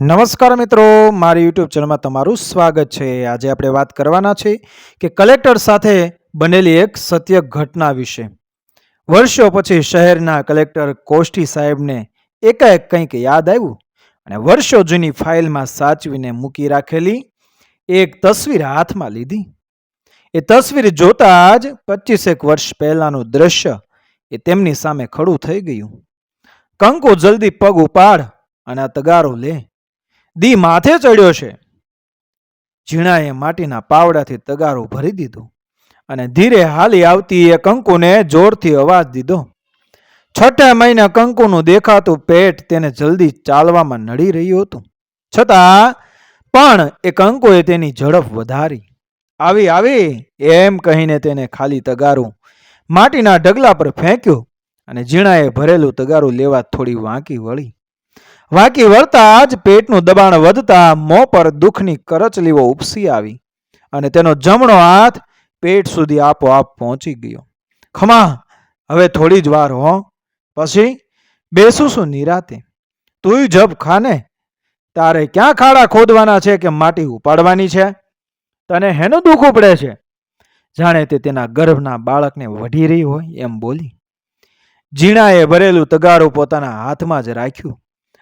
નમસ્કાર મિત્રો, મારી યુટ્યુબ ચેનલમાં તમારું સ્વાગત છે. આજે આપણે વાત કરવાના છે કે કલેક્ટર સાથે બનેલી એક સત્ય ઘટના વિશે. વર્ષો પછી શહેરના કલેક્ટર કોષ્ટી સાહેબને એકાએક કંઈક યાદ આવ્યું અને વર્ષો જૂની ફાઇલમાં સાચવીને મૂકી રાખેલી એક તસવીર હાથમાં લીધી. એ તસવીર જોતા જ પચીસેક વર્ષ પહેલાંનું દ્રશ્ય એ તેમની સામે ખડું થઈ ગયું. કંકુ જલ્દી પગ ઉપાડ અને આ તગારો લે. દી માથે ચડ્યો છે. ઝીણાએ માટીના પાવડાથી તગારો ભરી દીધો અને ધીરે હાલી આવતી એ કંકુને જોરથી અવાજ દીધો. છઠ્ઠા મહિને કંકુનું દેખાતું પેટ તેને જલ્દી ચાલવામાં નડી રહ્યું હતું. છતાં પણ એ કંકુએ તેની ઝડપ વધારી. આવી આવી, એમ કહીને તેને ખાલી તગારું માટીના ઢગલા પર ફેંક્યું અને ઝીણાએ ભરેલું તગારું લેવા થોડી વાંકી વળી. વાંકી વળતા જ પેટનું દબાણ વધતા મોં પર દુઃખની કરચલીઓ ઉપસી આવી અને તેનો જમણો હાથ પેટ સુધી આપોઆપ પહોંચી ગયો. ખમા, હવે થોડી જ વાર હો. પછી બેસું શું નિરાતે. તુંય જબ ખાને? તારે ક્યાં ખાડા ખોદવાના છે કે માટી ઉપાડવાની છે? તને હેનું દુઃખ ઉપડે છે? જાણે તે તેના ગર્ભના બાળકને વઢી રહી હોય એમ બોલી. ઝીણાએ ભરેલું તગારું પોતાના હાથમાં જ રાખ્યું.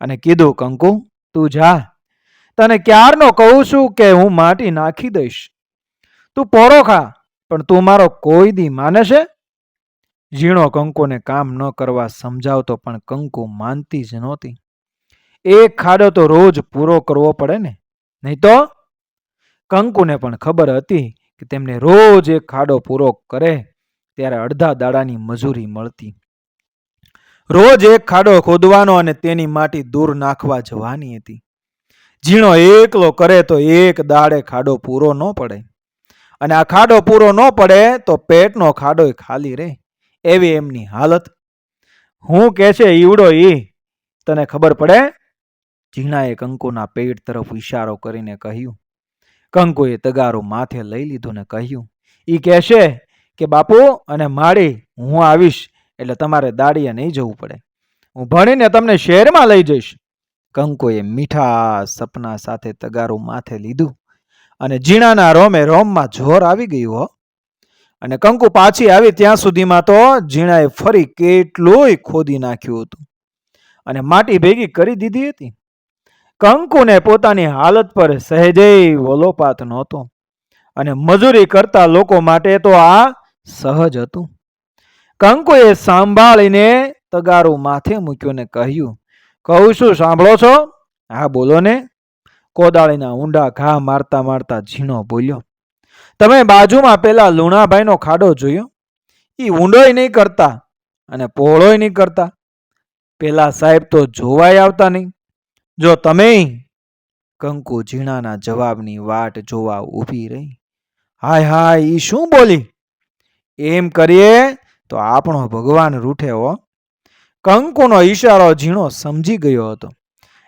અને કીધું, કંકુ, તું જા. તને ક્યારનો કહું છું કે હું માટી નાખી દઈશ? તું પોરો ખા, પણ તું મારો કોઈ દી માને છે? ઝીણો કંકુને કામ ન કરવા સમજાવતો પણ કંકુ માનતી જ નહોતી. એક ખાડો તો રોજ પૂરો કરવો પડે ને? નહીં તો? કંકુને પણ ખબર હતી કે તેમને રોજ એક ખાડો પૂરો કરે, ત્યારે અડધા દાડાની મજૂરી મળતી. રોજ એક ખાડો ખોદવાનો અને તેની માટી દૂર નાખવા જવાની હતી. ઝીણો એકલો કરે તો એક દાડે ખાડો પૂરો ન પડે. અને આ ખાડો પૂરો ન પડે તો પેટનો ખાડો ખાલી રહે. એવી એમની હાલત. હું કે છે ઈવડો ઈ? તને ખબર પડે? ઝીણાએ કંકુના પેટ તરફ ઈશારો કરીને કહ્યું. કંકુએ તગારો માથે લઈ લીધો ને કહ્યું. ઈ કહેશે કે બાપુ અને માળી, હું આવીશ. એટલે તમારે દાડીએ નહીં જવું પડે. હું ભણીને તમને શહેરમાં લઈ જઈશ. કંકુએ મીઠા સપના સાથે તગારું માથે લીધું અને ઝીણાના રોમે રોમમાં જોર આવી ગયું હો. અને કંકુ પાછી આવી ત્યાં સુધીમાં તો ઝીણાએ ફરી કેટલુંય ખોદી નાખ્યું હતું અને માટી ભેગી કરી દીધી હતી. કંકુને પોતાની હાલત પર સહેજેય વલોપાત નહોતો અને મજૂરી કરતા લોકો માટે તો આ સહજ હતું. કંકુએ સાંભળીને તગારું માથે મૂક્યું ને કહ્યું, કહું છું, સાંભળો છો? હા, બોલો ને. કોદાળીના ઊંડા ઘા મારતા મારતા ઝીણો બોલ્યો, તમે બાજુમાં પેલા લુણાભાઈનો ખાડો જોયો? એ ઊંડોય નહીં કરતા અને પહોળોય નહીં કરતા. પેલા સાહેબ તો જોવાય આવતા નહીં. જો તમે કંકુ ઝીણાના જવાબની વાટ જોવા ઊભી રહી. હાય હાય એ શું બોલી? એમ કરીએ તો આપણો ભગવાન રૂઠે હો. કંકુનો ઈશારો ઝીણો સમજી ગયો હતો.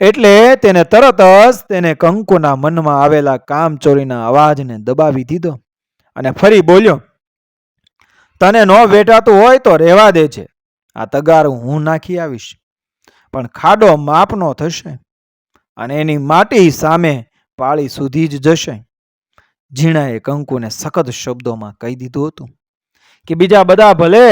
એટલે તેને તરત જ તેને કંકુના મનમાં આવેલા કામચોરીના અવાજને દબાવી દીધો અને ફરી બોલ્યો, તને ન વેટાતું હોય તો રહેવા દે છે. આ તગાર હું નાખી આવીશ. પણ ખાડો માપનો થશે અને એની માટી સામે પાળી સુધી જ જશે. ઝીણાએ કંકુને સખત શબ્દોમાં કહી દીધું હતું. કે બીજા બધા ભલે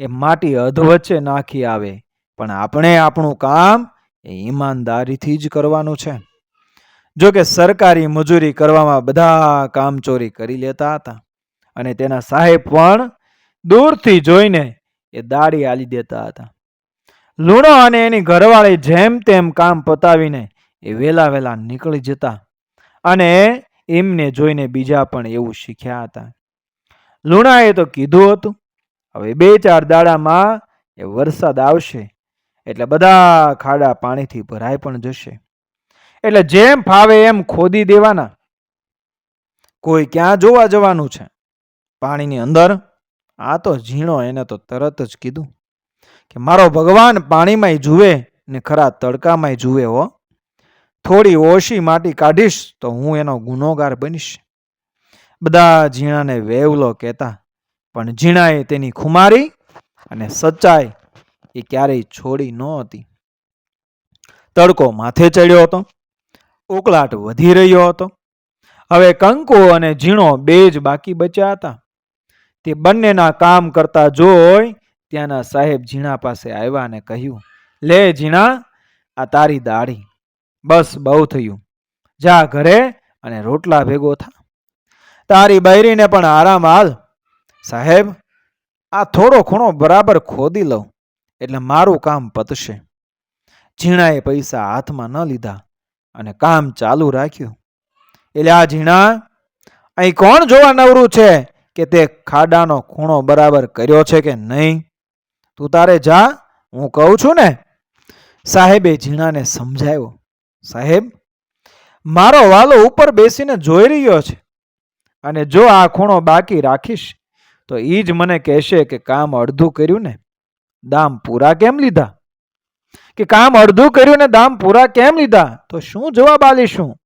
એ માટી અધવચ્ચે નાખી આવે, પણ આપણે આપણું કામ એ ઈમાનદારીથી જ કરવાનું છે. જો કે સરકારી મજૂરી કરવામાં બધા કામચોરી કરી લેતા હતા અને તેના સાહેબ પણ દૂરથી જોઈને એ દાડી આલી દેતા હતા. લૂણો અને એની ઘરવાળી જેમ તેમ કામ પતાવીને એ વેલા વેલા નીકળી જતા અને એમને જોઈને બીજા પણ એવું શીખ્યા હતા. લુણાએ તો કીધું હતું, હવે બે ચાર દાડામાં એ વરસાદ આવશે, એટલે બધા ખાડા પાણીથી ભરાઈ પણ જશે. એટલે જેમ ફાવે એમ ખોદી દેવાના. કોઈ ક્યાં જોવા જવાનું છે? પાણીની અંદર? આ તો ઝીણો એને તો તરત જ કીધું કે મારો ભગવાન પાણીમાંય જુએ ને ખરા તડકામાંય જુએ હો. થોડી ઓછી માટી કાઢીશ તો હું એનો ગુનોગાર બનીશ. બધા ઝીણાને વેવલો કહેતા, પણ ઝીણાએ તેની ખુમારી અને સચ્ચાઈ એ ક્યારેય છોડી ન હતી. તડકો માથે ચડ્યો હતો ઉકળાટ વધી રહ્યો હતો. હવે કંકુ અને ઝીણો બે જ બાકી બચ્યા હતા. તે બંનેના કામ કરતા જોઈ ત્યાંના સાહેબ ઝીણા પાસે આવ્યા અને કહ્યું, લે ઝીણા, આ તારી દાઢી. બસ બહુ થયું. જા ઘરે અને રોટલા ભેગો થા. તારી બૈરીને પણ આરામ હાલ સાહેબ, આ થોડો ખૂણો બરાબર ખોદી લઉં, એટલે મારું કામ પતશે. ઝીણાએ પૈસા હાથમાં ન લીધા અને કામ ચાલુ રાખ્યું. એટલે આ ઝીણા, અહીં કોણ જોવા નવરું છે કે તે ખાડાનો ખૂણો બરાબર કર્યો છે કે નહીં? તું તારે જા, હું કહું છું ને. સાહેબે ઝીણાને સમજાવ્યો. સાહેબ, મારો વાલો ઉપર બેસીને જોઈ રહ્યો છે. અને જો આ ખૂણો બાકી રાખીશ, તો એ જ મને કહેશે કે કામ અડધું કર્યું ને, દામ પૂરા કેમ લીધા? કે કામ અડધું કર્યું ને, દામ પૂરા કેમ લીધા? તો શું જવાબ આલીશું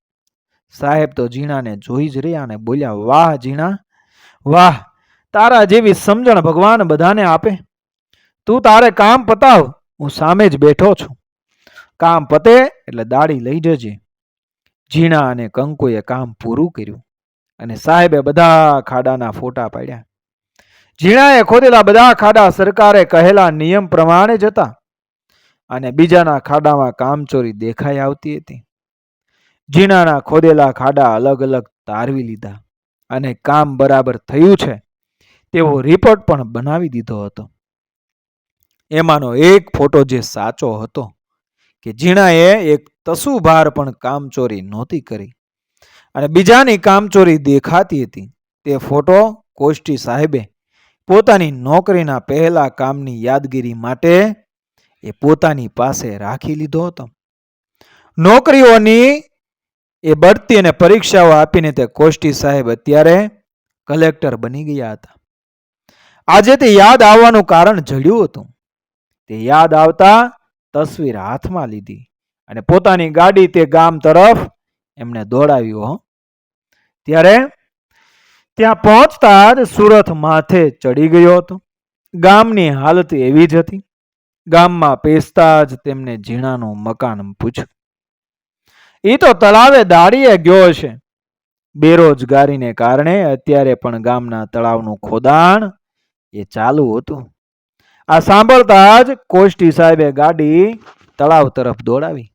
સાહેબ તો ઝીણાને જોઈ જ રહ્યા અને બોલ્યા, વાહ ઝીણા, વાહ, તારા જેવી સમજણ ભગવાન બધાને આપે. તું તારે કામ પતાવ, હું સામે જ બેઠો છું. કામ પતે એટલે દાડી લઈ જજે. ઝીણા અને કંકુએ કામ પૂરું કર્યું. અને સાહેબે બધા ખાડાના ફોટા પાડ્યા. ઝીણાએ ખોદેલા બધા ખાડા સરકારે કહેલા નિયમ પ્રમાણે જ હતા અને બીજાના ખાડામાં કામચોરી દેખાઈ આવતી હતી. ઝીણાના ખોદેલા ખાડા અલગ અલગ તારવી લીધા અને કામ બરાબર થયું છે તેવો રિપોર્ટ પણ બનાવી દીધો હતો. એમાંનો એક ફોટો જે સાચો હતો કે ઝીણાએ એક તસુભાર પણ કામચોરી નહોતી કરી. અને બીજાની કામચોરી દેખાતી હતી. તે ફોટો કોષ્ટી સાહેબે પોતાની નોકરીના પહેલા કામની યાદગીરી માટે એ પોતાની પાસે રાખી લીધો હતો. નોકરીઓની એ બઢતી અને પરીક્ષાઓ આપીને તે કોષ્ટી સાહેબ અત્યારે કલેક્ટર બની ગયા હતા. આજે તે યાદ આવવાનું કારણ જડ્યું હતું. તે યાદ આવતા તસવીર હાથમાં લીધી અને પોતાની ગાડી તે ગામ તરફ એમણે દોડાવ્યું ત્યારે ત્યાં પહોંચતા જ સુરત માથે ચડી ગયો હતો. ગામની હાલત એવી જ હતી. ગામમાં પેસતા જ તેમને ઝીણાનું મકાન પૂછ્યું. એ તો તળાવે દાડીએ ગયો છે. બેરોજગારીને કારણે અત્યારે પણ ગામના તળાવનું ખોદાણ એ ચાલુ હતું. આ સાંભળતા જ કોષ્ટી સાહેબે ગાડી તળાવ તરફ દોડાવી.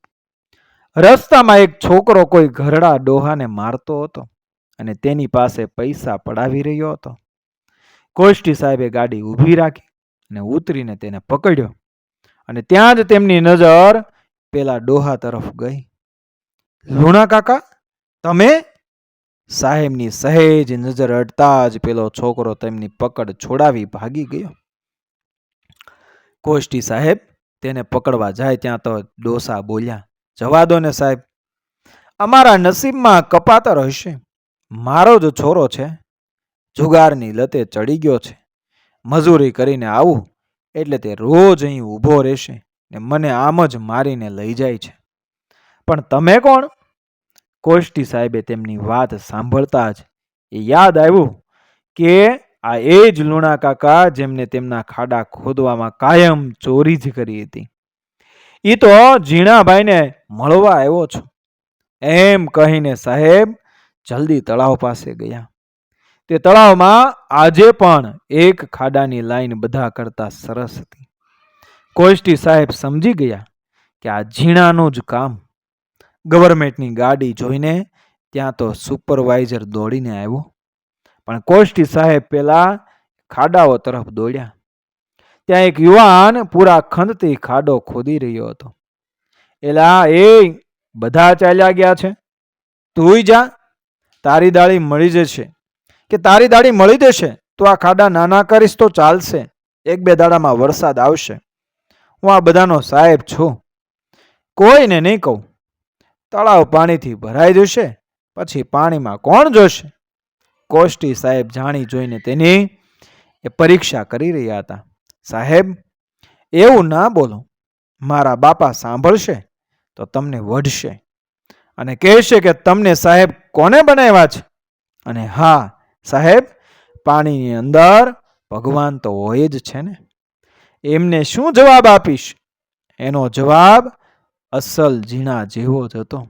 રસ્તામાં એક છોકરો કોઈ ઘરડા ડોહાને મારતો હતો. અને તેની પાસે પૈસા પડાવી રહ્યો હતો. કોષ્ટી સાહેબે ગાડી ઊભી રાખી અને ઉતરીને તેને પકડ્યો અને ત્યાં જ તેમની નજર પેલા ડોહા તરફ ગઈ. લુણા કાકા, તમે? સાહેબની સહેજ નજર અડતા જ પેલો છોકરો તેમની પકડ છોડાવી ભાગી ગયો. કોષ્ટી સાહેબ, તેને પકડવા જાય ત્યાં તો ડોસા બોલ્યા, જવા દો ને સાહેબ. અમારા નસીબમાં કપાતર હશે. મારો જ છોરો છે. જુગારની લતે ચડી ગયો છે. મજૂરી કરીને આવું એટલે તે રોજ અહીં ઊભો રહેશે ને મને આમ જ મારીને લઈ જાય છે. પણ તમે કોણ? કોષ્ટી સાહેબે તેમની વાત સાંભળતા જ એ યાદ આવ્યું કે આ એ જ લુણા કાકા જેમને તેમના ખાડા ખોદવામાં કાયમ ચોરી જ કરી હતી. એ તો ઝીણાભાઈને મળવા આવ્યો છું. એમ કહીને સાહેબ જલ્દી તળાવ પાસે ગયા. તે તળાવમાં આજે પણ એક ખાડાની લાઈન બધા કરતા સરસ હતી. કોષ્ટી સાહેબ સમજી ગયા કે આ ઝીણાનું જ કામ. ગવર્મેન્ટની ગાડી જોઈને ત્યાં તો સુપરવાઇઝર દોડીને આવ્યો. પણ કોષ્ટી સાહેબ પેલા ખાડાઓ તરફ દોડ્યા. ત્યાં એક યુવાન પૂરા ખંડથી ખાડો ખોદી રહ્યો હતો. એલા, એ બધા ચાલ્યા ગયા છે? તું જા. તારી દાળી મળી જશે. કે તારી દાળી મળી જશે, તો આ ખાડા નાના કરીશ તો ચાલશે. એક બે દાડામાં વરસાદ આવશે. હું આ બધાનો સાહેબ છું. કોઈને નહીં કહું. તળાવ પાણીથી ભરાઈ જશે, પછી પાણીમાં કોણ જોશે? કોષ્ટી સાહેબ જાણી જોઈને તેની એ પરીક્ષા કરી રહ્યા હતા. સાહેબ, એવું ના બોલો. મારા બાપા સાંભળશે તો તમને વઢશે. અને કહેશે કે તમને સાહેબ કોને બનાવ્યા છે? અને હા, સાહેબ, પાણીની અંદર ભગવાન તો હોય જ છે ને. એમને શું જવાબ આપીશ? એનો જવાબ અસલ ઝીણા જેવો જ હતો.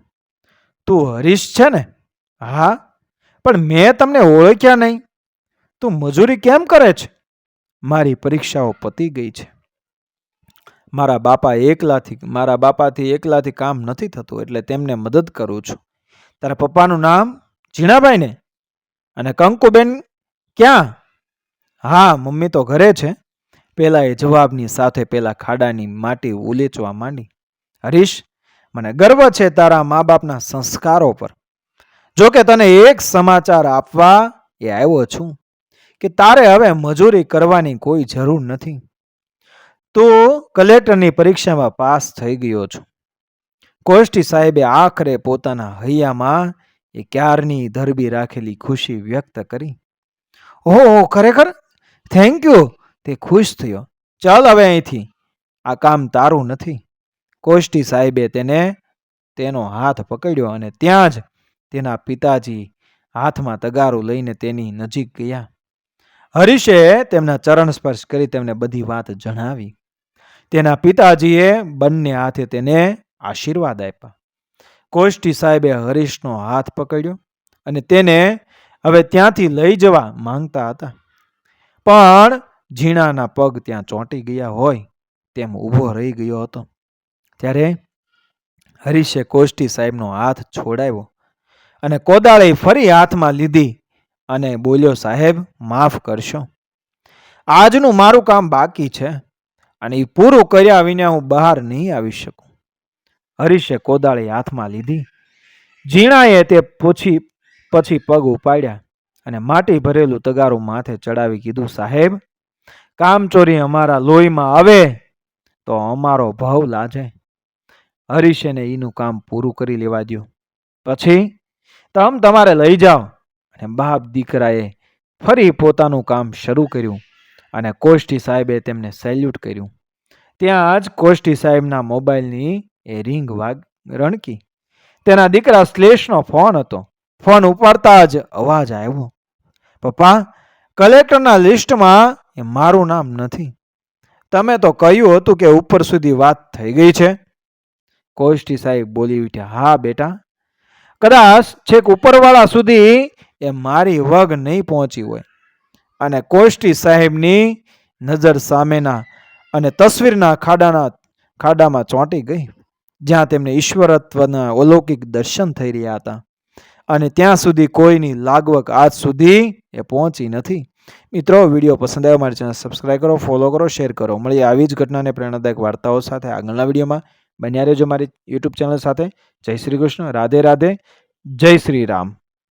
તું હરીશ છે ને? હા. પણ મેં તમને ઓળખ્યા નહીં. તું મજૂરી કેમ કરે છે? મારી પરીક્ષાઓ પતી ગઈ છે. મારા બાપા એકલાથી, મારા બાપાથી એકલાથી કામ નથી થતું, એટલે તેમને મદદ કરું છું. તારા પપ્પાનું નામ ઝીણાભાઈ ને અને કંકુબેન ક્યાં? હા, મમ્મી તો ઘરે છે. પેલા એ જવાબની સાથે પેલા ખાડાની માટી ઉલેચવા માંડી. હરીશ, મને ગર્વ છે તારા મા બાપના સંસ્કારો પર. જો કે તને એક સમાચાર આપવા એ આવ્યો છું કે તારે હવે મજૂરી કરવાની કોઈ જરૂર નથી. તું કલેક્ટરની પરીક્ષામાં પાસ થઈ ગયો છું. કોષ્ટી સાહેબે આખરે પોતાના હૈયામાં એ ક્યારની ધરબી રાખેલી ખુશી વ્યક્ત કરી. ઓહો ખરેખર? થેન્ક યુ તે ખુશ થયો. ચાલ હવે અહીંથી. આ કામ તારું નથી. કોષ્ટી સાહેબે તેને, તેનો હાથ પકડ્યો અને ત્યાં જ તેના પિતાજી હાથમાં તગારું લઈને તેની નજીક ગયા. હરીશે તેમના ચરણ સ્પર્શ કરી તેમને બધી વાત જણાવી. તેના પિતાજીએ બંને હાથે તેને આશીર્વાદ આપ્યા. કોષ્ટી સાહેબે હરીશનો હાથ પકડ્યો અને તેને હવે ત્યાંથી લઈ જવા માંગતા હતા. પણ ઝીણાના પગ ત્યાં ચોંટી ગયા હોય તેમ ઊભો રહી ગયો હતો. ત્યારે હરીશે કોષ્ટી સાહેબનો હાથ છોડાવ્યો અને કોદાળે ફરી હાથમાં લીધી અને બોલ્યો, સાહેબ, માફ કરશો. આજનું મારું કામ બાકી છે. અને એ પૂરું કર્યા વિના હું બહાર નહીં આવી શકું. હરીશે કોદાળી હાથમાં લીધી. ઝીણાએ તે પૂછી પછી પગ ઉપાડ્યા અને માટી ભરેલું તગારું માથે ચડાવી કીધું, સાહેબ કામચોરી અમારા લોહીમાં આવે તો અમારો ભાવ લાજે. હરીશેને એનું કામ પૂરું કરી લેવા દો પછી તમ તમારે લઈ જાઓ. અને બાપ દીકરાએ ફરી પોતાનું કામ શરૂ કર્યું. અને કોષ્ટી સાહેબે તેમને સેલ્યુટ કર્યું. ત્યાં જ કોષ્ટી સાહેબના મોબાઈલની એ રિંગ વાગ, રણકી. તેના દીકરા શ્લેષનો ફોન હતો. ફોન ઉપાડતા જ અવાજ આવ્યો. પપ્પા કલેક્ટરના લિસ્ટમાં એ મારું નામ નથી. તમે તો કહ્યું હતું કે ઉપર સુધી વાત થઈ ગઈ છે. કોષ્ટી સાહેબ બોલી ઉઠ્યા, હા, બેટા. કદાચ છેક ઉપરવાળા સુધી એ મારી વગ નહીં પહોંચી હોય. અને કોષ્ટી સાહેબની નજર સામેના અને તસવીરના ખાડાના ખાડામાં ચોંટી ગઈ, જ્યાં તેમને ઈશ્વરત્વના અલૌકિક દર્શન થઈ રહ્યા હતા. અને ત્યાં સુધી કોઈની લાગવક આજ સુધી એ પહોંચી નથી. મિત્રો, વીડિયો પસંદ આવ્યો મારી ચેનલ સબસ્ક્રાઈબ કરો, ફોલો કરો, શેર કરો. મળીએ આવી જ ઘટનાને પ્રેરણાદાયક વાર્તાઓ સાથે આગળના વિડીયોમાં. બન્યા રહેજો મારી યુટ્યુબ ચેનલ સાથે. જય શ્રી કૃષ્ણ. રાધે રાધે. જય શ્રી રામ.